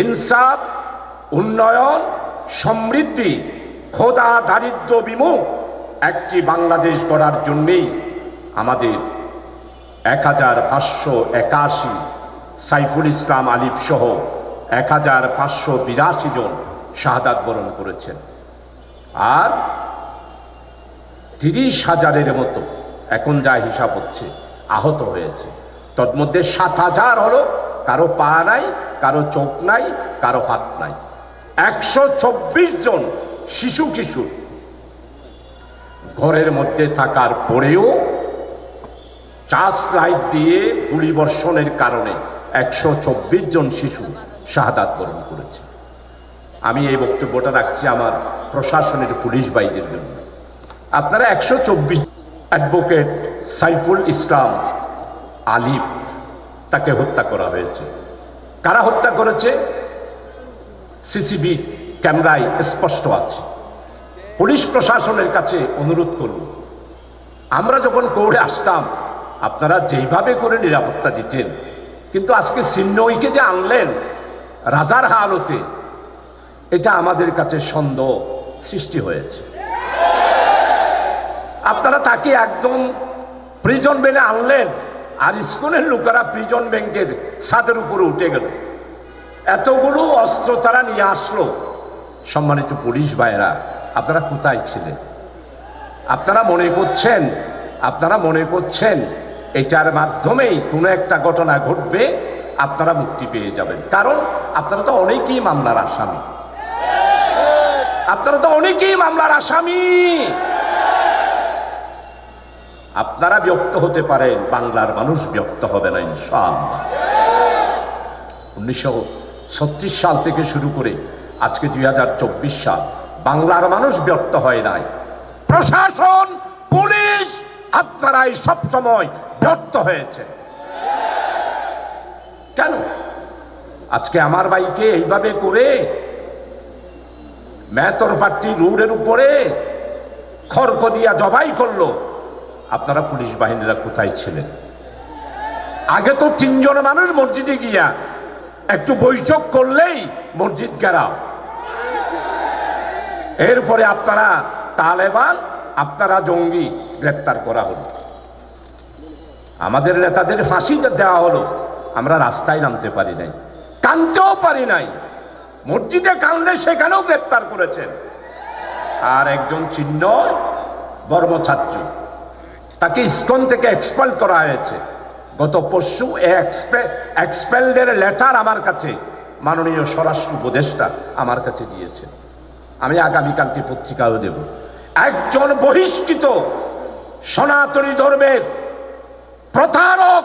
ইনসাফ, উন্নয়ন, সমৃদ্ধি, খোদা দারিদ্র বিমুখ একটি বাংলাদেশ গড়ার জন্যেই আমাদের এক হাজার পাঁচশো একাশি সাইফুল ইসলাম আলিফ সহ এক হাজার পাঁচশো বিরাশি জন শাহাদাত বরণ করেছেন। আর তিরিশ হাজারের মতো এখন যা হিসাব হচ্ছে, আহত হয়েছে। তন্মধ্যে সাত হাজার হলো কারও পা নাই, কারও চোখ নাই, কারও হাত নাই। একশো চব্বিশ জন শিশু কিশোর। ঘরের মধ্যে থাকার পরেও চাষ লাইট দিয়ে গুলি বর্ষণের কারণে একশো চব্বিশ জন শিশু শাহাদাত বরণ করেছে। আমি এই বক্তব্যটা রাখছি আমার প্রশাসনের পুলিশ বাইদের জন্য। আপনারা একশো চব্বিশ অ্যাডভোকেট সাইফুল ইসলাম আলিফ তাকে হত্যা করা হয়েছে। কারা হত্যা করেছে? সিসিবি ক্যামেরায় স্পষ্ট আছে। পুলিশ প্রশাসনের কাছে অনুরোধ করব আমরা যখন কোর্টে আসতাম, আপনারা যেইভাবে করে নিরাপত্তা দিতেন, কিন্তু আজকে সিন্নইকে যে আনলেন রাজার হালতে, এটা আমাদের কাছে সন্দেহ সৃষ্টি হয়েছে। আপনারা তাকে একদম প্রিজন বেনে আনলেন। আর স্কুলের লোকেরা প্রিজন ব্যাংকের ছাদের উপরে উঠে গেল। এতগুলো অস্ত্র তারা নিয়ে আসলো। সম্মানিত পুলিশ ভাইয়েরা, আপনারা কোথায় ছিলেন? আপনারা মনে করছেন, আপনারা মনে করছেন, এটার মাধ্যমেই কোনো একটা ঘটনা ঘটবে, আপনারা মুক্তি পেয়ে যাবেন। কারণ আপনারা তো অনেকেই মামলার আসামি। আপনারা তো অনেকেই মামলার আসামি। আপনারা ব্যক্ত হতে পারেন বাংলার মানুষ ব্যক্ত হবে না, ইনশাআল্লাহ। উনিশশো ছত্রিশ সাল থেকে শুরু করে আজকে দুই হাজার চব্বিশ সাল, বাংলার মানুষ বিরক্ত হয় নাই। প্রশাসন, পুলিশ আপনারাই সবসময় বিরক্ত হয়েছে। কেন? আজকে আমার বাইকে এইভাবে করে মেতর পাট্টি রোডের উপরে খড়ক দিয়া জবাই করল। আপনারা পুলিশ বাহিনীরা কোথায় ছিলেন? আগে তো তিনজন মানুষ মসজিদে গিয়া একটু বৈঠক করলেই মসজিদ গেরাও। এরপরে আপনারা তালেবান, আপনারা জঙ্গি গ্রেপ্তার করা হলো। আমাদের নেতাদের ফাঁসি দেওয়া হলো। আমরা রাস্তায় নামতে পারি নাই কানতেও পারি নাই। মসজিদে কান্দে সেখানেও গ্রেপ্তার করেছেন। আর একজন চিহ্ন বর্মছাত্র। তাকে ইস্কন থেকে এক্সপেল করা হয়েছে। গত পরশু এক্সপেলদের লেটার আমার কাছে, মাননীয় স্বরাষ্ট্র উপদেষ্টা আমার কাছে দিয়েছে আমি আগামীকালকে পত্রিকাও দেব। একজন বহিষ্কৃত সনাতনী ধর্মের প্রতারক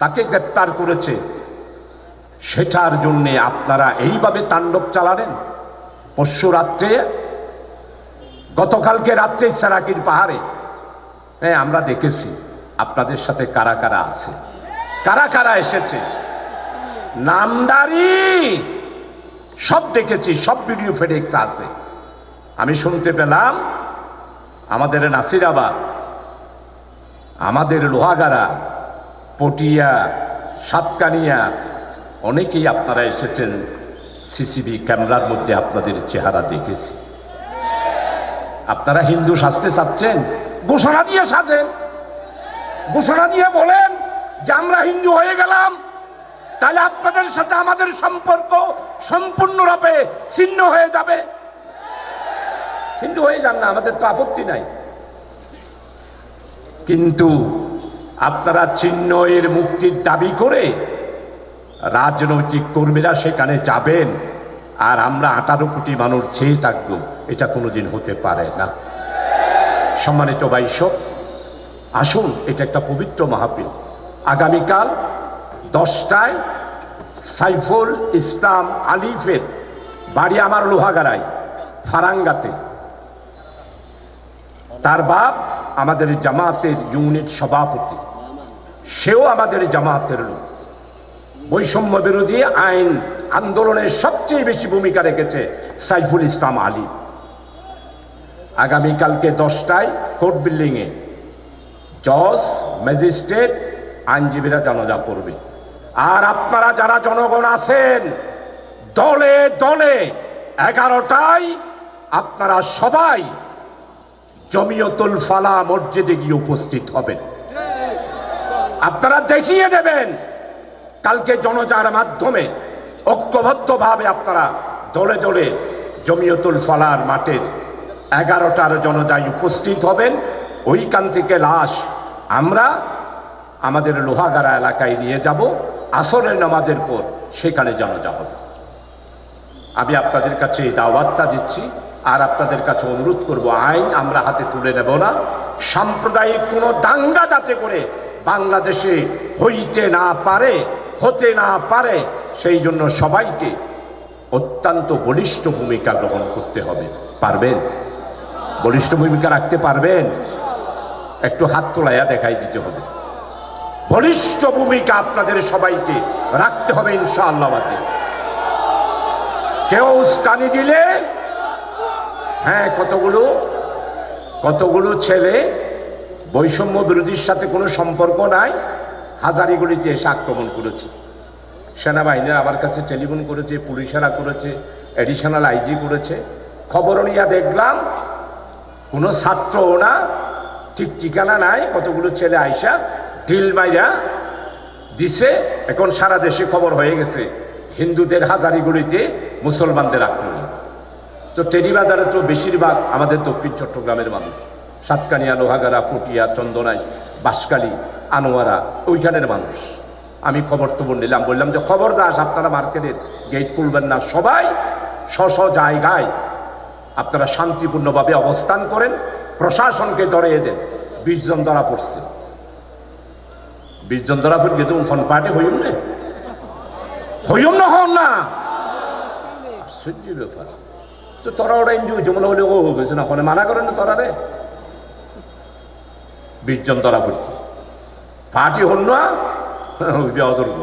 তাকে গ্রেপ্তার করেছে। সেটার জন্যে আপনারা এইভাবে তাণ্ডব চালালেন? পরশু রাত্রে, গতকালকে রাত্রে সেরাকির পাহাড়ে। হ্যাঁ আমরা দেখেছি। আপনাদের সাথে কারা কারা আছে? কারা কারা এসেছে? নামদারি! সব দেখেছি, সব ভিডিও ফেডেক্স আছে। আমি শুনতে পেলাম, আমাদের নাসিরাবাদ, আমাদের লোহাগাড়া, পটিয়া, সাতকানিয়া, অনেকেই আপনারা এসেছেন সিসিবি ক্যামেরার মধ্যে আপনাদের চেহারা দেখেছি। আপনারা হিন্দু শাস্তে চাচ্ছেন? ঘোষণা দিয়ে সাজেন। ঘোষণা দিয়ে বলেন যে আমরা হিন্দু হয়ে গেলাম। তাহলে আপনাদের সাথে আমাদের সম্পর্ক সম্পূর্ণরূপে ছিন্ন হয়ে যাবে। হিন্দু হয়ে যান না, আমাদের তো আপত্তি নাই। কিন্তু আপনারা চিহ্ন এর মুক্তির দাবি করে রাজনৈতিক কর্মীরা সেখানে যাবেন আর আমরা আঠারো কোটি মানুষ চেয়ে থাকব, এটা কোনোদিন হতে পারে না। সম্মানিত বাইশক, আসুন এটা একটা পবিত্র মাহফিল। আগামীকাল দশটায় সাইফুল ইসলাম আলিফের বাড়ি আমার লোহাগাড়ায়, ফারাঙ্গাতে। তার বাপ আমাদের জামাতের ইউনিট সভাপতি। সেও আমাদের জামাতের লোক। বৈষম্য বিরোধী আইন আন্দোলনের সবচেয়ে বেশি ভূমিকা রেখেছে সাইফুল ইসলাম আলী। আগামীকালকে দশটায় কোর্ট বিল্ডিংয়ে। জজ, ম্যাজিস্ট্রেট, আইনজীবীরা জানাজা করবে। আর আপনারা যারা জনগণ আছেন, দলে দলে এগারোটায় আপনারা সবাই জমিয়তুল ফালা মসজিদে গিয়ে উপস্থিত হবেন। আপনারা দেখিয়ে দেবেন, কালকে জনজার মাধ্যমে ঐক্যবদ্ধভাবে আপনারা দলে দলে জমিয়তুল ফালার মাঠের এগারোটার জনজায় উপস্থিত হবেন। ওইখান থেকে লাশ আমরা আমাদের লোহাগাড়া এলাকায় নিয়ে যাব। আসরের নামাজের পর সেখানে জনজা হবে। আমি আপনাদের কাছে এই দাওয়াতটা দিচ্ছি। আর আপনাদের কাছে অনুরোধ করব, আইন আমরা হাতে তুলে নেব না। সাম্প্রদায়িক কোনো দাঙ্গা যাতে করে বাংলাদেশে হইতে না পারে, হতে না পারে, সেই জন্য সবাইকে অত্যন্ত বলিষ্ঠ ভূমিকা গ্রহণ করতে হবে। পারবেন? বলিষ্ঠ ভূমিকা রাখতে পারবেন। একটু হাত তোলাইয়া দেখাই দিতে হবে। বলিষ্ঠ ভূমিকা আপনাদের সবাইকে রাখতে হবে ইনশাআল্লাহ আজিজ কেউ উস্কানি দিলে হ্যাঁ কতগুলো? কতগুলো ছেলে? বৈষম্য বিরোধীর সাথে কোনো সম্পর্ক নাই। হাজারিগুলিতে এসে আক্রমণ করেছে। সেনাবাহিনীর আমার কাছে টেলিফোন করেছে পুলিশেরা করেছে এডিশনাল আইজি করেছে। খবর নিয়ে দেখলাম কোনো ছাত্রও না, ঠিক ঠিকানা নাই, কতগুলো ছেলে আইসা ঢিল মাইরা দিছে, এখন সারা দেশে খবর হয়ে গেছে, হিন্দুদের হাজারিগুলিতে মুসলমানদের আক্রমণ। তো টেরিবাজারে তো বেশিরভাগ আমাদের দক্ষিণ চট্টগ্রামের মানুষ, সাতকানিয়া, লোহাগাড়া, পুটিয়া, চন্দনাই বাঁশকালী আনোয়ারা, ওইখানের মানুষ। আমি খবর তো নিলাম বললাম যে খবর দাস আপনারা মার্কেটের গেট খুলবেন না, সবাই স্ব স্ব জায়গায় আপনারা শান্তিপূর্ণভাবে অবস্থান করেন, প্রশাসনকে ধরিয়ে দেন। বিশ জন ধরা পড়ছে। বিশ জন ধরা পড়ে কিন্তু ফোন পার্টি হইম না। হইম না হন না। আশ্চর্য ব্যাপার। তো তোরা ওরা ইন্ডিও যেমন হলে ও গেছে না ফোনে মানা করেন না তোরা রে। বিশ জন ধরা পড়ছে। পার্টি হন না অদর্গ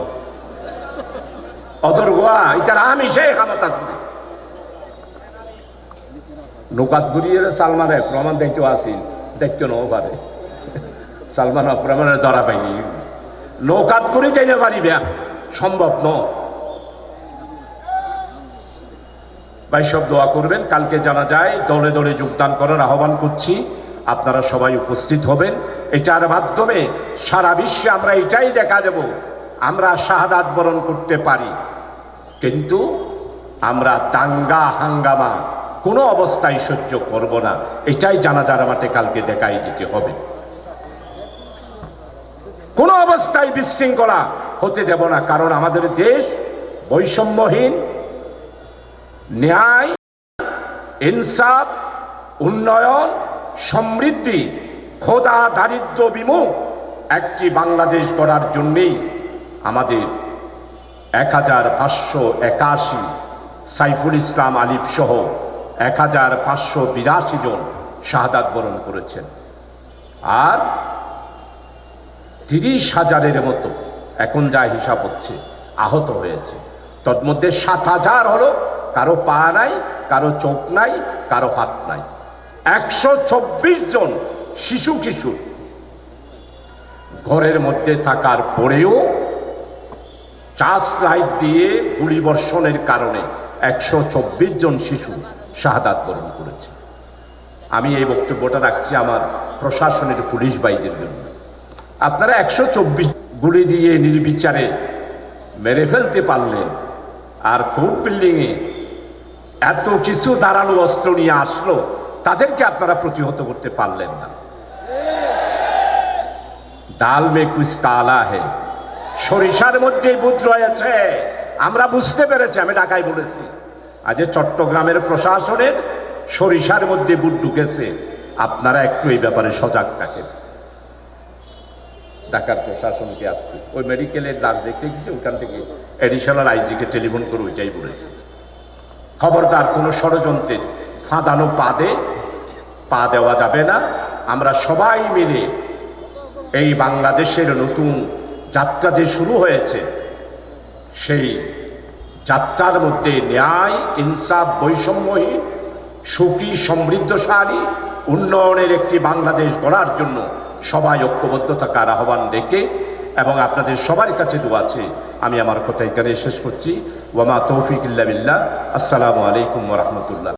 অদর্গ এটার আমি আছে নৌকাত ঘুরিয়ে সালমানে প্রমাণ দেখতে আসিল, দেখতে নও পারে। সালমান প্রমাণের ধরা পাইনি নৌকাত করে যাই না পারিবে? সম্ভব ন ভাই, সব দোয়া করবেন, কালকে জানা যায় দলে দলে যোগদান করার আহ্বান করছি। আপনারা সবাই উপস্থিত হবেন। এটার মাধ্যমে সারা বিশ্বে আমরা এটাই দেখা দেব। আমরা শাহাদাত বরণ করতে পারি। কিন্তু আমরা দাঙ্গা হাঙ্গামা কোনো অবস্থায় সহ্য করব না। এটাই জানাজার মাঠে কালকে দেখাই দিতে হবে। কোনো অবস্থায় বিশৃঙ্খলা হতে দেব না, কারণ আমাদের দেশ বৈষম্যহীন, ন্যায়, ইনসাফ, উন্নয়ন, সমৃদ্ধি, খোদা দারিদ্র বিমুখ একটি বাংলাদেশ গড়ার জন্যেই আমাদের এক হাজার পাঁচশো একাশি সাইফুল ইসলাম আলিফ সহ এক হাজার পাঁচশো বিরাশি জন শাহাদাত বরণ করেছেন। আর তিরিশ হাজারের মতো এখন যা হিসাব হচ্ছে, আহত হয়েছে। তন্মধ্যে সাত হাজার হলো কারও পা নাই, কারও চোখ নাই, কারও হাত নাই। একশো চব্বিশ জন শিশু কিশোর ঘরের মধ্যে থাকার পরেও চাষ লাইট দিয়ে গুলি বর্ষণের কারণে একশো চব্বিশ জন শিশু শাহাদাত বরণ করেছে। আমি এই বক্তব্যটা রাখছি আমার প্রশাসনের পুলিশ বাইদের জন্য। আপনারা একশো চব্বিশ গুলি দিয়ে নির্বিচারে মেরে ফেলতে পারলেন। আর কোর্ট বিল্ডিংয়ে এত কিছু দাঁড়ানো অস্ত্র নিয়ে আসলো, তাদেরকে আপনারা প্রতিহত করতে পারলেন না। ডাল মে কুছ কালা হে সরিষার মধ্যেই বুধ রয়েছে। আমরা বুঝতে পেরেছি, আমি ঢাকায় বলেছি। আজ চট্টগ্রামের প্রশাসনের সরিষার মধ্যে বুট ঢুকেছে। আপনারা একটু এই ব্যাপারে সজাগ থাকেন। ঢাকার প্রশাসনকে আসবে ওই মেডিকেলের লাশ দেখতে গেছি, ওইখান থেকে এডিশনাল আইজিকে টেলিফোন করে ওইটাই বলেছে। খবরদার, কোনো ষড়যন্ত্রে ফাঁদানো পা দে পা দেওয়া যাবে না। আমরা সবাই মিলে এই বাংলাদেশের নতুন যাত্রা যে শুরু হয়েছে, সেই যাত্রার মধ্যে ন্যায়, ইনসাফ বৈষম্যহীন সুখী, সমৃদ্ধশালী উন্নয়নের একটি বাংলাদেশ গড়ার জন্য সবাই ঐক্যবদ্ধ থাকার আহ্বান রেখে এবং আপনাদের সবার কাছে দোয়া আছে। আমি আমার কথা এখানে শেষ করছি। ওয়ামা তৌফিক ইল্লা আসসালামু আলাইকুম রহমতুল্লাহ।